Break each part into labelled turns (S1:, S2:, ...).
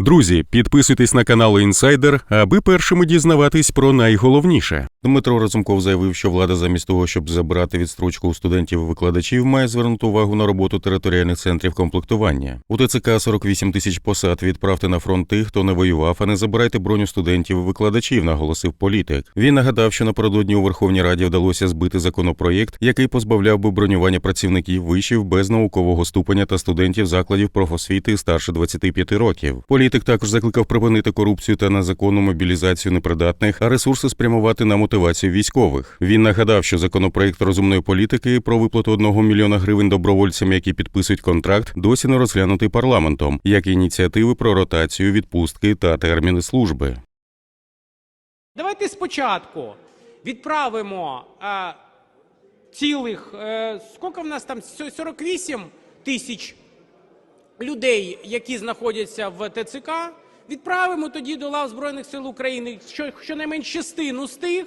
S1: Друзі, підписуйтесь на канал Інсайдер, аби першими дізнаватись про найголовніше. Дмитро Разумков заявив, що влада замість того, щоб забрати відстрочку у студентів і викладачів, має звернути увагу на роботу територіальних центрів комплектування. У ТЦК 48 тисяч посад відправте на фронт тих, хто не воював, а не забирайте броню студентів і викладачів, наголосив політик. Він нагадав, що напередодні у Верховній Раді вдалося збити законопроєкт, який позбавляв би бронювання працівників вишів без наукового ступеня та студентів закладів профосвіти старше 25 років. Політик також закликав припинити корупцію та незаконну мобілізацію непридатних, а ресурси спрямувати на мотивацію військових. Він нагадав, що законопроект розумної політики про виплату 1 мільйона гривень добровольцям, які підписують контракт, досі не розглянутий парламентом, як ініціативи про ротацію, відпустки та терміни служби.
S2: Давайте спочатку відправимо е, цілих, е, скільки в нас там, 48 тисяч людей, які знаходяться в ТЦК, відправимо тоді до лав Збройних сил України що, щонайменш частину з тих,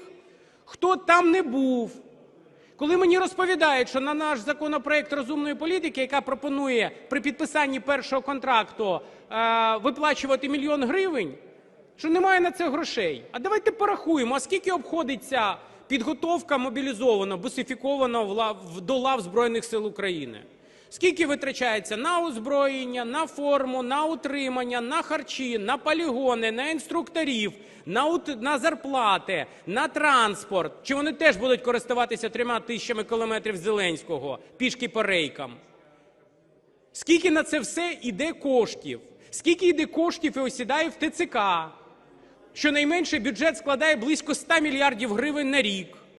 S2: хто там не був. Коли мені розповідають, що на наш законопроект розумної політики, яка пропонує при підписанні першого контракту е, виплачувати мільйон гривень, що немає на це грошей. А давайте порахуємо, а скільки обходиться підготовка в лав- до лав Збройних сил України? Скільки витрачається на озброєння, на форму, на утримання, на харчі, на полігони, на інструкторів, на, на зарплати, на транспорт? Чи вони теж будуть користуватися трьома тисячами кілометрів Зеленського пішки по рейкам? Скільки на це все йде коштів? Скільки йде коштів і осідає в ТЦК? Щонайменше бюджет складає близько 100 мільярдів гривень на рік.